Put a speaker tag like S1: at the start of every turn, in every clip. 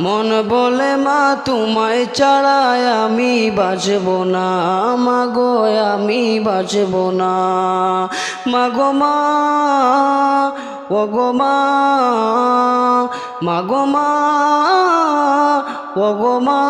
S1: মন বলে, মা, তোমায় চড়ায় আমি বাঁচব না। মাগো আমি বাঁচব না। মাগো মা ওগো মা মাগো মা ওগো মা।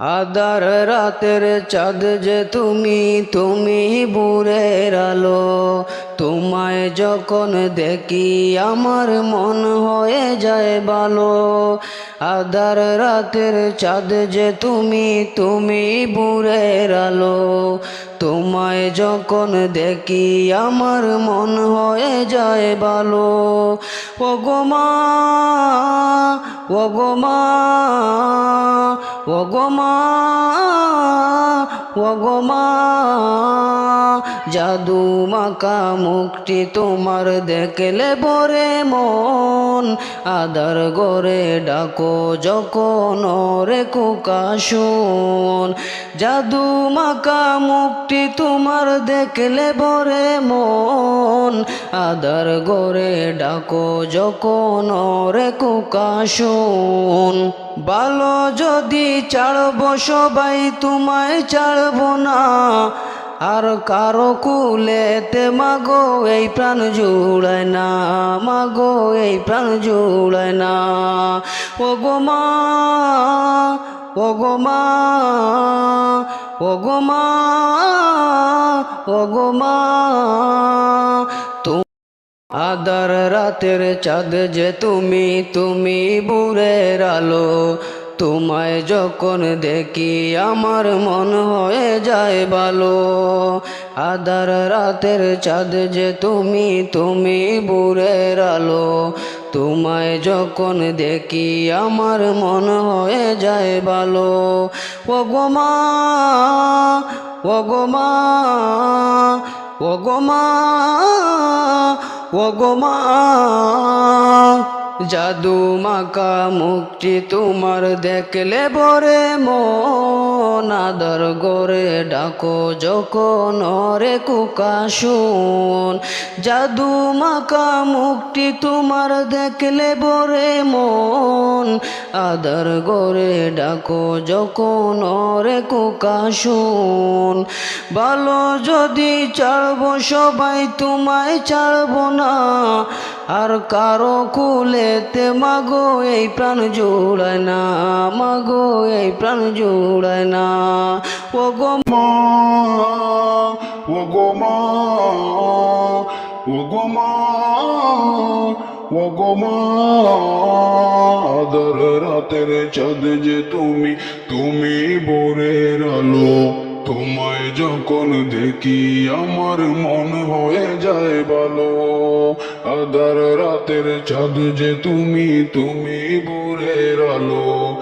S1: আদার রাতের চাঁদ যে তুমি তুমি বুড়ের আলো। তোমায় যখন দেখি আমার মন হয়ে যায় ভালো। আদার রাতের চাঁদ যে তুমি তুমি বুড়ের আলো। তোমায় যখন দেখি আমার মন হয়ে যায় ভালো। ও গো মা ও গো মা ও গো মা ও গো মা জাদু মাকা মুক্তি তোমার দেখলে বরে মন। আদার গরে ডাকো যখন রে কুকা শুন। জাদু মাকা মুক্তি তোমার দেখলে বরে মন। আদার গরে ডাকো, যখন রে কুকা শুন। ভালো যদি ছাড়বো সবাই তোমায় ছাড়বো না। আর কারও কুলেতে মাগো, এই প্রাণ জুড়ায় না। মাগো, এই প্রাণ জুড়ায় না। ও গো মা ও গো মা ও গো মা। আদার রাতের চাঁদ যে তুমি তুমি বুড়ের আলো। তোমায় যখন দেখি আমার মন হয়ে যায় ভালো। আদার রাতের চাঁদ যে তুমি তুমি বুড়ের আলো। তোমায় যখন দেখি আমার মন হয়ে যায় ভালো। ও গোমা ও গোমা ও গোমা ও গো মা। জাদু মাকা মুক্তি তোমার দেখলে বরে মন। গোরে ডাকো যখন রে কুকা শুন। জাদু মাকা মুক্তি তোমার দেখলে বরে মন। আদর গোরে ডাকো যখন রে কুকা শুন। ভালো যদি ছাড়বো সবাই, তোমায় ছাড়বো না। আর কারও কুলেতে মাগো এই প্রাণ জোড়ায় না, মাগো এই প্রাণ জোড়ায় না।
S2: ও গো মা ও গো মা ও গো মা। আদর রাতের চাঁদ যে তুমি তুমি বোরের আলো। তোমায় যখন দেখি আমার মন হয়ে যায় ভালো। আদার রাতের চাঁদ যে তুমি তুমি বোরের আলো।